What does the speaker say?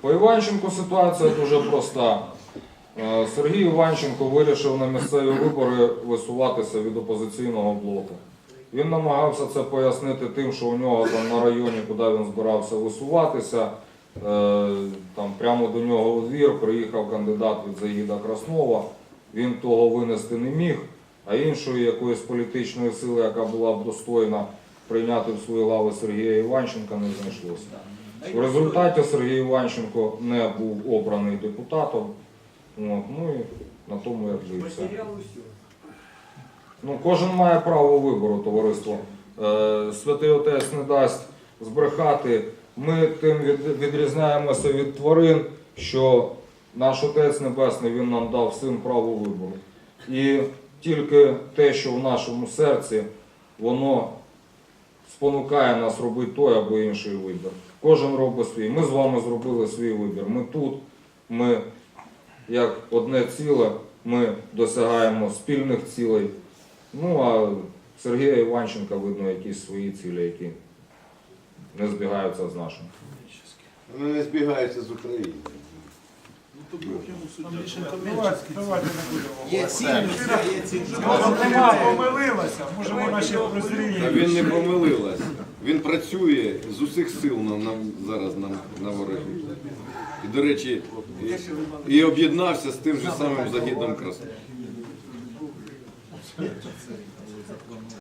По Іванченку ситуація дуже проста. Е, Сергій Іванченко вирішив на місцеві вибори висуватися від опозиційного блоку. Він намагався це пояснити тим, що у нього там на районі, куди він збирався висуватися, е, там прямо до нього у двір приїхав кандидат від Заїда Краснова. Він того винести не міг, а іншої якоїсь політичної сили, яка була б достойна прийняти в свої лави Сергія Іванченка, не знайшлося. В результаті Сергій Іванченко не був обраний депутатом. От, ну і на тому як би і все. Ну, кожен має право вибору, товариство. Е, Святий Отець не дасть збрехати. Ми тим від- відрізняємося від тварин, що наш Отець Небесний він нам дав всім право вибору. І тільки те, що в нашому серці, воно спонукає нас робити той або інший вибір. Кожен робить свій. Ми з вами зробили свій вибір. Ми тут, ми як одне ціле, ми досягаємо спільних цілей. Ну а Сергія Іванченка видно якісь свої цілі, які не збігаються з нашими. Вони не збігаються з Давайте не помилилася, він не помилилась. Він працює з усіх сил нам, зараз на, ворогів. І, до речі, і, і об'єднався з тим же самим загідом Красним.